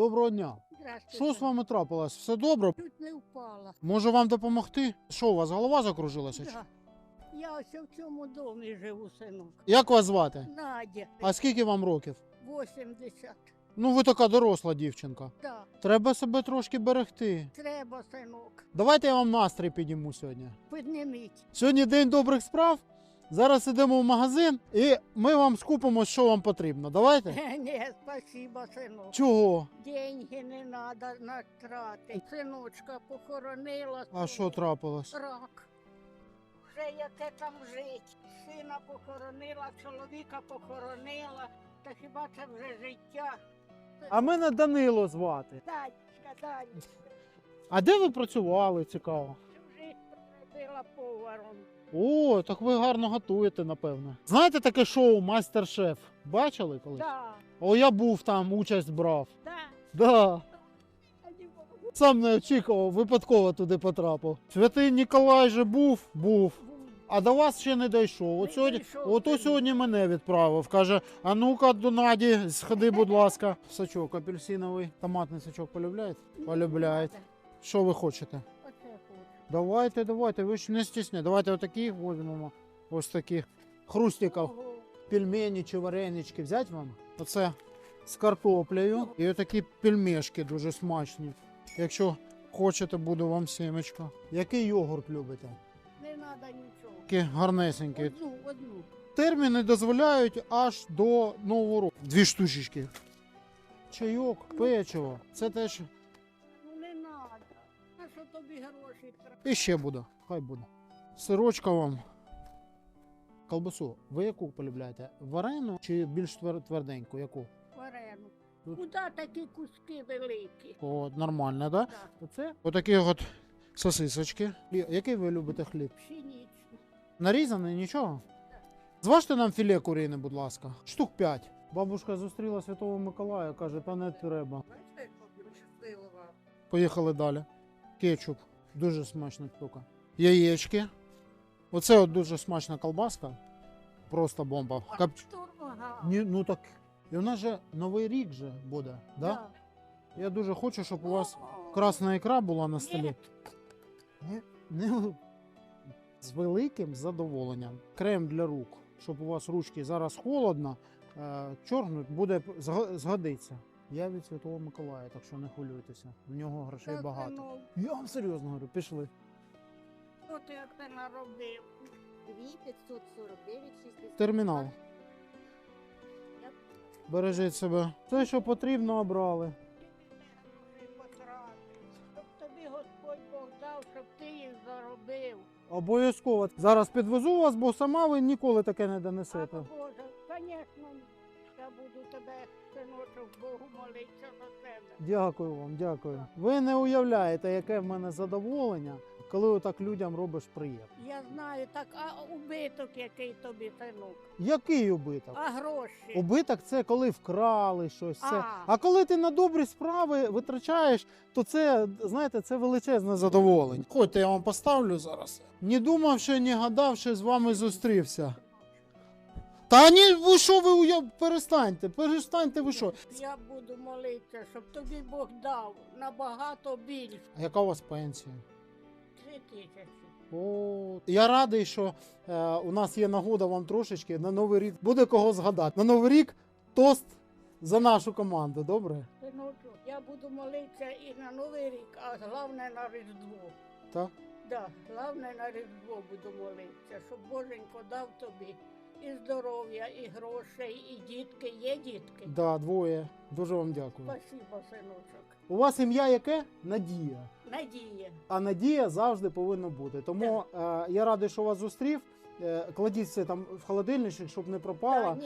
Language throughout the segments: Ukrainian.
Доброго дня. Здравствуйте. Що з вами трапилось? Все добре? Чуть не впала. Може вам допомогти? Що, у вас голова закружилася? Да. Я ось в цьому домі живу, синок. Як вас звати? Надя, А скільки вам років? 80. Ну, ви така доросла дівчинка. Да. Треба себе трошки берегти. Треба, синок. Давайте я вам настрій підніму сьогодні. Підніміть. Сьогодні день добрих справ. Зараз йдемо в магазин і ми вам скупимо, що вам потрібно. Давайте? Ні, спасибо, синок. Чого? Деньги не треба натрати. Синочка похоронила. А що трапилось? Рак. Вже яке там жить. Сина похоронила, чоловіка похоронила. Та хіба це вже життя? А мене Данило звати. Данечка, Данечка. А де ви працювали? Цікаво. Всю життя робила поваром. О, так ви гарно готуєте, напевно. Знаєте таке шоу Мастер-шеф? Бачили колись? Да, О, я був там, участь брав. да. Да. Сам не очікував, випадково туди потрапив. Святий Ніколай же був, був. А до вас ще не дійшов. От сьогодні, дійшов ото сьогодні мене відправив. Каже: а ну-ка до Наді, сходи, будь ласка. Сачок апельсиновий. Томатний сачок полюбляєте? Полюбляють. Що ви хочете? Давайте, давайте, ви ж не стісня. Давайте отаких візьмемо. Ось таких хрустиків. Пельмені чи варенички взяти вам? Оце з картоплею. І отакі пельмешки дуже смачні. Якщо хочете, буду вам сімечко. Який йогурт любите? Не треба нічого. Такі гарнесенькі. Одну, одну. Терміни дозволяють аж до нового року. Дві штучечки. Чайок, печиво. Це теж тобі гроші і ще буде. Хай буде. Сирочка вам. Колбасу. Ви яку полюбляєте? Варену чи більш твер- тверденьку? Яку? Варену. Тут- Куди такі куски великі? О, нормально, да? Да. Оце отакі от сосисочки. І Який ви любите хліб? Пшеничні. Нарізаний, нічого? Зважте нам філе куріне, будь ласка. Штук 5. Бабушка зустріла Святого Миколая, каже, та не треба. Бачите, Поїхали далі. Кетчуп. Дуже смачна штука. Яєчки. Оце от дуже смачна колбаска. Просто бомба. Кап... Ні, ну так. І у нас же новий рік же буде, да? Я дуже хочу, щоб у вас красна ікра була на столі. Ні. Не, не з великим задоволенням. Крем для рук, щоб у вас ручки зараз холодно, е, чорнуть, буде згодиться. Я від Святого Миколая, так що не хвилюйтеся. В нього грошей Так, багато. ну, Я вам серйозно говорю, пішли. Що ти оце наробив? 549, 60. Термінал. Бережіть себе. Те, що потрібно, обрали. Ти потратив. Щоб тобі Господь Бог дав, щоб ти їх заробив. Обов'язково. Зараз підвезу вас, бо сама ви ніколи таке не А донесете. Боже, звісно, я буду тебе, синочок, Богу молитися за тебе. Дякую вам, дякую. Ви не уявляєте, яке в мене задоволення, коли отак людям робиш приємно. Я знаю, так, а убиток який тобі, синок? Який убиток? А гроші? Убиток це коли вкрали щось. Це. А. А коли ти на добрі справи витрачаєш, то це, знаєте, це величезне задоволення. Ходьте, я вам поставлю зараз. Не думавши, не гадавши, з вами зустрівся. Та ні, ви що ви уяв... перестаньте, перестаньте ви що. Я буду молитися, щоб тобі Бог дав набагато більше. А яка у вас пенсія? Три тисячі. О, я радий, що е, у нас є нагода вам трошечки на новий рік. Буде кого згадати. На новий рік тост за нашу команду, добре? Синочок, я буду молитися і на Новий рік, а головне на Різдво. Так? Да, головне на Різдво буду молитися, щоб Боженько дав тобі і здоров'я, і грошей, і дітки. Є дітки? Да, двоє. Дуже вам дякую. Спасибо, синочок. У вас ім'я яке? Надія. Надія. А надія завжди повинна бути. Тому е, я радий, що вас зустрів. Е, кладіть це там в холодильничок, щоб не пропало.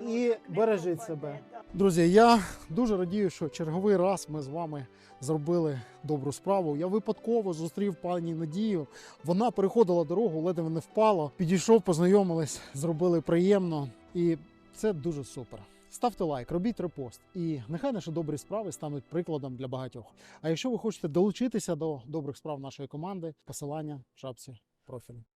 І бережіть себе. Друзі, я дуже радію, що черговий раз ми з вами зробили добру справу. Я випадково зустрів пані Надію. Вона переходила дорогу, ледве не впала. Підійшов, познайомились, зробили приємно. І це дуже супер. Ставте лайк, робіть репост, і нехай наші добрі справи стануть прикладом для багатьох. А якщо ви хочете долучитися до добрих справ нашої команди, посилання в шапці профілю.